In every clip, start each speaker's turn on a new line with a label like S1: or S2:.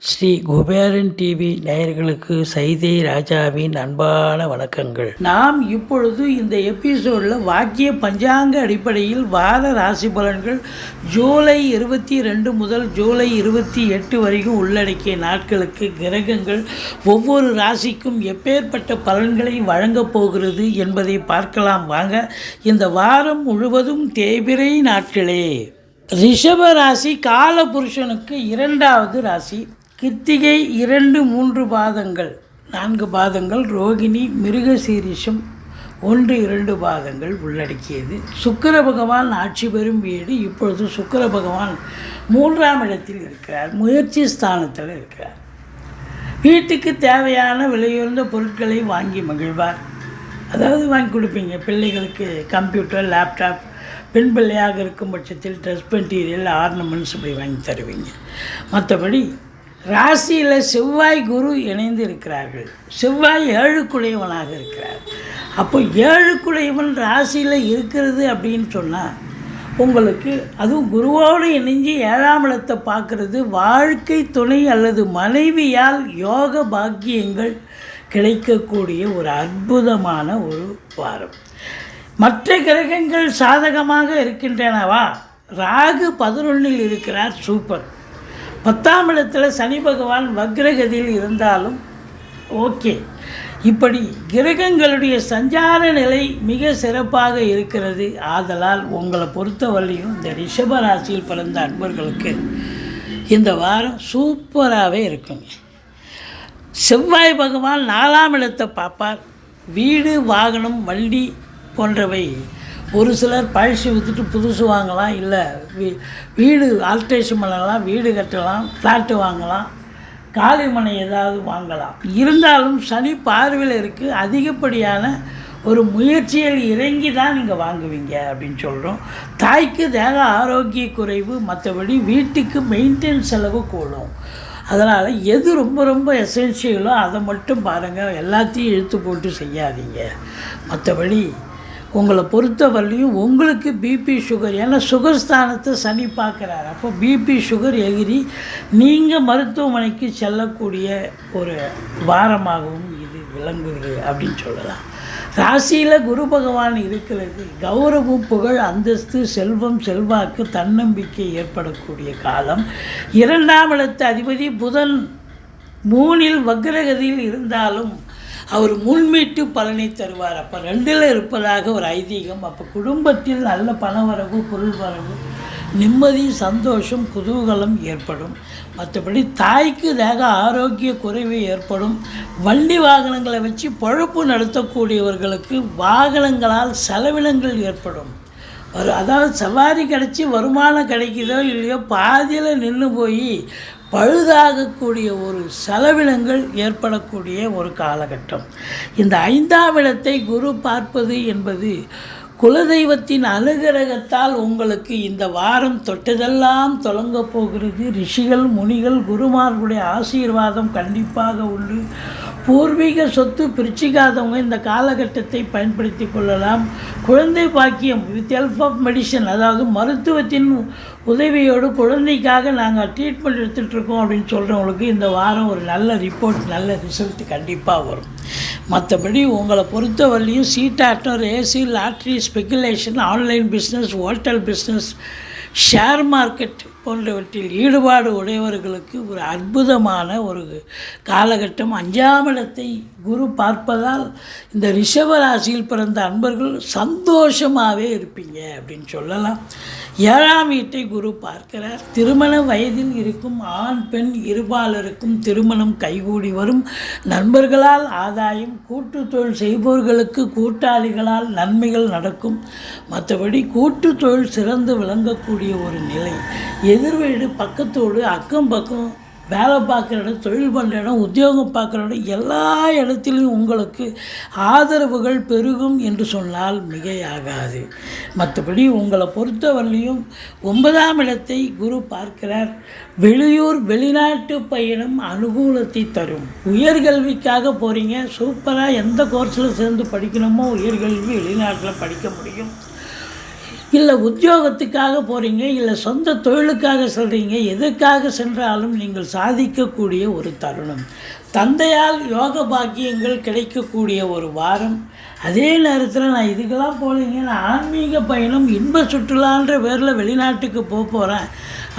S1: Sri Kuberan TV நேயர்களுக்கு சைதை ராஜாவின் அன்பான வணக்கங்கள். நாம் இப்பொழுது இந்த எபிசோடில் வாக்கிய பஞ்சாங்க அடிப்படையில் வார ராசி பலன்கள் ஜூலை இருபத்தி ரெண்டு முதல் ஜூலை இருபத்தி எட்டு வரைக்கும் உள்ளடக்கிய நாட்களுக்கு கிரகங்கள் ஒவ்வொரு ராசிக்கும் எப்பேற்பட்ட பலன்களை வழங்கப் போகிறது என்பதை பார்க்கலாம் வாங்க. இந்த வாரம் முழுவதும் தேய்பிரை நாட்களே. ரிஷப ராசி காலபுருஷனுக்கு இரண்டாவது ராசி. கிருத்திகை இரண்டு மூன்று பாதங்கள். நான்கு பாதங்கள் ரோகிணி மிருகசீரிஷம் ஒன்று இரண்டு பாதங்கள் உள்ளடக்கியது. சுக்கிர பகவான் ஆட்சி பெறும் வீடு இப்பொழுது சுக்கர பகவான் மூன்றாம் இடத்தில் இருக்கிறார். முயற்சி ஸ்தானத்தில் இருக்கிறார். வீட்டுக்கு தேவையான விலையுயர்ந்த பொருட்களை வாங்கி மகிழ்வார். அதாவது வாங்கி கொடுப்பீங்க. பிள்ளைகளுக்கு கம்ப்யூட்டர் லேப்டாப் பெண் பிள்ளையாக இருக்கும் பட்சத்தில் ட்ரெஸ் மெட்டீரியல் ஆர்னமெண்ட்ஸ் இப்படி வாங்கி தருவீங்க. மற்றபடி ராசியில் செவ்வாய் குரு இணைந்து இருக்கிறார்கள் செவ்வாய் ஏழுக்குடையவனாக இருக்கிறார். அப்போ ஏழுக்குடையவன் ராசியில் இருக்கிறது அப்படின்னு சொன்னால் உங்களுக்கு அதுவும் குருவோடு இணைஞ்சு ஏழாம் இடத்தை பார்க்குறது வாழ்க்கை துணை அல்லது மனைவியால் யோக பாக்கியங்கள் கிடைக்கக்கூடிய ஒரு அற்புதமான ஒரு வாரம். மற்ற கிரகங்கள் சாதகமாக இருக்கின்றனவா? ராகு பதினொன்றில் இருக்கிறார் சூப்பர். பத்தாம் இடத்துல சனி பகவான் வக்ரகதியில் இருந்தாலும் ஓகே. இப்படி கிரகங்களுடைய சஞ்சார நிலை மிக சிறப்பாக இருக்கிறது. ஆதலால் உங்களை பொறுத்தவரையும் இந்த ரிஷப ராசியில் பிறந்த அன்பர்களுக்கு இந்த வாரம் சூப்பராகவே இருக்குங்க. செவ்வாய் பகவான் நாலாம் இடத்தை பார்ப்பார். வீடு வாகனம் வண்டி போன்றவை ஒரு சிலர் பழசு விற்றுட்டு புதுசு வாங்கலாம் இல்லை வீ வீடு ஆல்ட்ரேஷன் பண்ணலாம் வீடு கட்டலாம் ஃப்ளாட்டு வாங்கலாம் காளிமனை ஏதாவது வாங்கலாம். இருந்தாலும் சனி பார்வையில் இருக்குது அதிகப்படியான ஒரு முயற்சியில் இறங்கி தான் நீங்கள் வாங்குவீங்க அப்படின்னு சொல்கிறோம் தாய்க்கு தேக ஆரோக்கிய குறைவு மற்றபடி வீட்டுக்கு மெயின்டெயின் செலவு கூடும். அதனால் எது ரொம்ப ரொம்ப எசென்ஷியலோ அதை மட்டும் பாருங்கள் எல்லாத்தையும் இழுத்து போட்டு செய்யாதீங்க. மற்றபடி உங்களை பொறுத்தவரையிலையும் உங்களுக்கு பிபி சுகர் ஏன்னா சுகர் ஸ்தானத்தை சனி பார்க்குறாரு. அப்போ பிபி சுகர் எகிரி நீங்கள் மருத்துவமனைக்கு செல்லக்கூடிய ஒரு வாரமாகவும் இது விளங்குது அப்படின்னு சொல்லலாம். ராசியில் குரு பகவான் இருக்கிறது கௌரவம் புகழ் அந்தஸ்து செல்வம் செல்வாக்கு தன்னம்பிக்கை ஏற்படக்கூடிய காலம். இரண்டாம் இடத்து அதிபதி புதன் மூணில் வக்ரகதியில் இருந்தாலும் அவர் முன்மீட்டு பலனை தருவார். அப்போ ரெண்டில் இருப்பதாக ஒரு ஐதீகம். அப்போ குடும்பத்தில் நல்ல பணவரவு பொருள் வரவு நிம்மதி சந்தோஷம் குதூகலம் ஏற்படும். மற்றபடி தாய்க்கு தேக ஆரோக்கிய குறைவு ஏற்படும். வண்டி வாகனங்களை வச்சு பொழப்பு நடத்தக்கூடியவர்களுக்கு வாகனங்களால் செலவினங்கள் ஏற்படும். ஒரு அதாவது சவாரி கிடச்சி வருமானம் கிடைக்குதோ இல்லையோ பாதியில் நின்று போய் பழுதாகக்கூடிய ஒரு செலவினங்கள் ஏற்படக்கூடிய ஒரு காலகட்டம். இந்த ஐந்தாம் இடத்தை குரு பார்ப்பது என்பது குலதெய்வத்தின் அனுகிரகத்தால் உங்களுக்கு இந்த வாரம் தொட்டதெல்லாம் தொடங்க போகிறது. ரிஷிகள் முனிகள் குருமார்களுடைய ஆசீர்வாதம் கண்டிப்பாக உண்டு. பூர்வீக சொத்து பிரிச்சிக்காதவங்க இந்த காலகட்டத்தை பயன்படுத்தி கொள்ளலாம். குழந்தை பாக்கியம் வித் ஹெல்ப் ஆஃப் மெடிசன் அதாவது மருத்துவத்தின் உதவியோடு குழந்தைக்காக நாங்கள் ட்ரீட்மெண்ட் எடுத்துகிட்ருக்கோம் அப்படின்னு சொல்கிறவங்களுக்கு இந்த வாரம் ஒரு நல்ல ரிப்போர்ட் நல்ல ரிசல்ட் கண்டிப்பாக வரும். மற்றபடி உங்களை பொறுத்தவரையிலையும் சீட்டாட்டம் AC lottery speculation online business hotel business share market போன்றவற்றில் ஈடுபாடு உடையவர்களுக்கு ஒரு அற்புதமான ஒரு காலகட்டம். அஞ்சாம் இடத்தை குரு பார்ப்பதால் இந்த ரிஷப ராசியில் பிறந்த அன்பர்கள் சந்தோஷமாகவே இருப்பீங்க அப்படின்னு சொல்லலாம். ஏழாம் வீட்டை குரு பார்க்கிறார். திருமண வயதில் இருக்கும் ஆண் பெண் இருபாலருக்கும் திருமணம் கைகூடி வரும். நண்பர்களால் ஆதாயம் கூட்டு தொழில் செய்பவர்களுக்கு கூட்டாளிகளால் நன்மைகள் நடக்கும். மற்றபடி கூட்டு தொழில் சிறந்து விளங்கக்கூடிய ஒரு நிலை. எதிர் வீடு பக்கத்தோடு அக்கம் பக்கம் வேலை பார்க்குற இடம் தொழில் பண்ணுற இடம் உத்தியோகம் பார்க்குற இடம் எல்லா இடத்துலையும் உங்களுக்கு ஆதரவுகள் பெருகும் என்று சொன்னால் மிகையாகாது. மற்றபடி உங்களை பொறுத்தவரையிலையும் ஒன்பதாம் இடத்தை குரு பார்க்கிறார். வெளியூர் வெளிநாட்டு பயணம் அனுகூலத்தை தரும். உயர்கல்விக்காக போகிறீங்க சூப்பராக எந்த கோர்ஸில் சேர்ந்து படிக்கணுமோ உயர்கல்வி வெளிநாட்டில் படிக்க முடியும். இல்லை உத்தியோகத்துக்காக போகிறீங்க இல்லை சொந்த தொழிலுக்காக செல்கிறீங்க எதுக்காக சென்றாலும் நீங்கள் சாதிக்கக்கூடிய ஒரு தருணம். தந்தையால் யோக பாக்கியங்கள் கிடைக்கக்கூடிய ஒரு வாரம். அதே நேரத்தில் நான் இதுக்கெல்லாம் போகலைங்க நான் ஆன்மீக பயணம் இன்ப சுற்றுலான்ற பேரில் வெளிநாட்டுக்கு போக போகிறேன்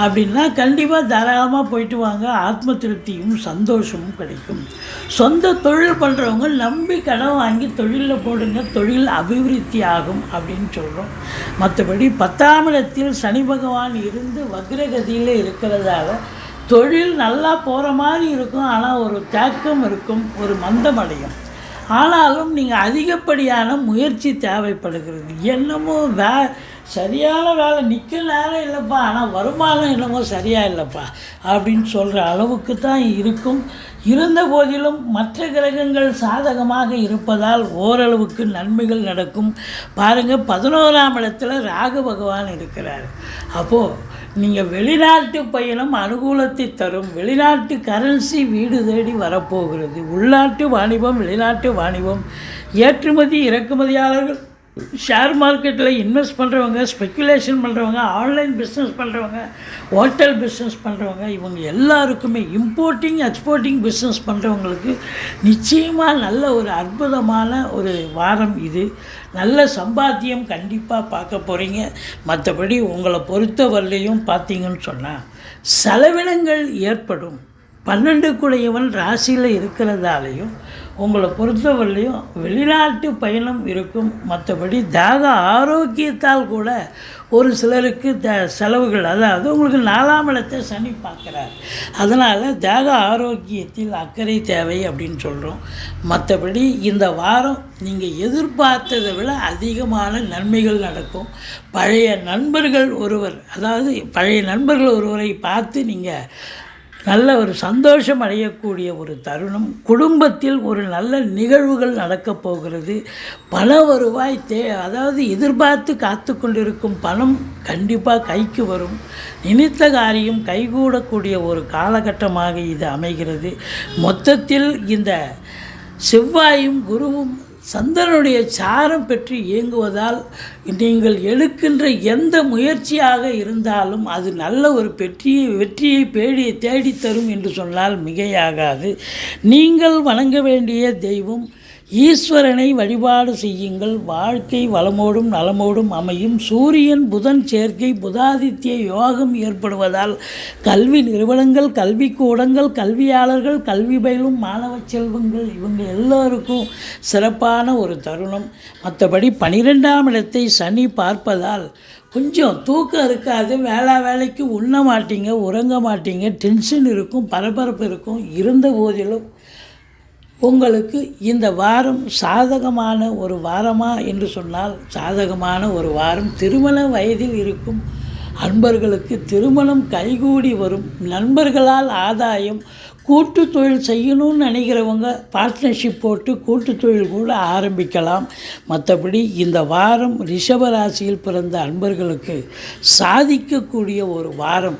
S1: அப்படின்னா கண்டிப்பாக தாராளமாக போயிட்டு வாங்க. ஆத்ம திருப்தியும் சந்தோஷமும் கிடைக்கும். சொந்த தொழில் பண்ணுறவங்க நம்பி கடன் வாங்கி தொழிலில் போடுங்க. தொழில் அபிவிருத்தி ஆகும் அப்படின்னு சொல்கிறோம் மற்றபடி பத்தாம் இடத்தில் சனி பகவான் இருந்து வக்ரகதியில் இருக்கிறதால தொழில் நல்லா போகிற மாதிரி இருக்கும் ஆனால் ஒரு தேக்கம் இருக்கும் ஒரு மந்தமடையும். ஆனாலும் நீங்கள் அதிகப்படியான முயற்சி தேவைப்படுகிறது. என்னமோ வே சரியான வேலை நிற்க நேரம் இல்லைப்பா ஆனால் வருமானம் என்னமோ சரியாக இல்லைப்பா அப்படின்னு சொல்கிற அளவுக்கு தான் இருக்கும். இருந்த போதிலும் மற்ற கிரகங்கள் சாதகமாக இருப்பதால் ஓரளவுக்கு நன்மைகள் நடக்கும். பாருங்கள் பதினோராம் இடத்துல ராகு பகவான் இருக்கிறார். அப்போது நீங்கள் வெளிநாட்டு பயணம் அனுகூலத்தை தரும். வெளிநாட்டு கரன்சி வீடு தேடி வரப்போகிறது. உள்நாட்டு வாணிபம் வெளிநாட்டு வாணிபம். ஏற்றுமதி இறக்குமதியாளர்கள் ஷேர் மார்க்கெட்டில் இன்வெஸ்ட் பண்ணுறவங்க ஸ்பெக்குலேஷன் பண்ணுறவங்க ஆன்லைன் பிஸ்னஸ் பண்ணுறவங்க ஹோட்டல் பிஸ்னஸ் பண்ணுறவங்க இவங்க எல்லாருக்குமே இம்போர்ட்டிங் எக்ஸ்போர்ட்டிங் பிஸ்னஸ் பண்ணுறவங்களுக்கு நிச்சயமாக நல்ல ஒரு அற்புதமான ஒரு வாரம் இது. நல்ல சம்பாத்தியம் கண்டிப்பாக பார்க்க போகிறீங்க மற்றபடி உங்களை பொறுத்தவரையிலையும் பார்த்தீங்கன்னு சொன்னால் செலவினங்கள் ஏற்படும். பன்னெண்டுக்குடையவன் ராசியில் இருக்கிறதாலையும் உங்களை பொறுத்தவரையிலையும் வெளிநாட்டு பயணம் இருக்கும். மற்றபடி தாக ஆரோக்கியத்தால் கூட ஒரு சிலருக்கு த செலவுகள் அதாவது உங்களுக்கு நாலாம் இடத்தை சனி பார்க்குறாரு. அதனால் தேக ஆரோக்கியத்தில் அக்கறை தேவை அப்படின்னு சொல்கிறோம் மற்றபடி இந்த வாரம் நீங்கள் எதிர்பார்த்ததை விட அதிகமான நன்மைகள் நடக்கும். பழைய நண்பர்கள் ஒருவர் அதாவது பழைய நண்பர்கள் ஒருவரை பார்த்து நீங்கள் நல்ல ஒரு சந்தோஷம் அடையக்கூடிய ஒரு தருணம். குடும்பத்தில் ஒரு நல்ல நிகழ்வுகள் நடக்கப் போகிறது. பல வருவாய் தே அதாவது எதிர்பார்த்து காத்து கொண்டிருக்கும் பணம் கண்டிப்பாக கைக்கு வரும். நினைத்த காரியம் கைகூடக்கூடிய ஒரு காலகட்டமாக இது அமைகிறது. மொத்தத்தில் இந்த செவ்வாயும் குருவும் சந்திரனுடைய சாரம் பெற்று இயங்குவதால் நீங்கள் எடுக்கின்ற எந்த முயற்சியாக இருந்தாலும் அது நல்ல ஒரு பெற்றியை வெற்றியை பேடி தேடித்தரும் என்று சொன்னால் மிகையாகாது. நீங்கள் வணங்க வேண்டிய தெய்வம் ஈஸ்வரனை வழிபாடு செய்யுங்கள். வாழ்க்கை வளமோடும் நலமோடும் அமையும். சூரியன் புதன் சேர்க்கை புதாதித்ய யோகம் ஏற்படுவதால் கல்வி நிறுவனங்கள் கல்விக்கூடங்கள் கல்வியாளர்கள் கல்வி பயிலும் மாணவ செல்வங்கள் இவங்க எல்லோருக்கும் சிறப்பான ஒரு தருணம். மற்றபடி பனிரெண்டாம் இடத்தை சனி பார்ப்பதால் கொஞ்சம் தூக்கம் இருக்காது. வேளா வேலைக்கு உண்ண மாட்டீங்க உறங்க மாட்டீங்க. டென்ஷன் இருக்கும் பரபரப்பு இருக்கும். இருந்த போதிலும் உங்களுக்கு இந்த வாரம் சாதகமான ஒரு வாரமா என்று சொன்னால் சாதகமான ஒரு வாரம் திருமண வயதில் இருக்கும் அன்பர்களுக்கு திருமணம் கைகூடி வரும் நண்பர்களால் ஆதாயம் கூட்டு தொழில் செய்யணும்னு நினைக்கிறவங்க பார்ட்னர்ஷிப் போட்டு கூட்டு தொழில் கூட ஆரம்பிக்கலாம். மற்றபடி இந்த வாரம் ரிஷபராசியில் பிறந்த அன்பர்களுக்கு சாதிக்கக்கூடிய ஒரு வாரம்.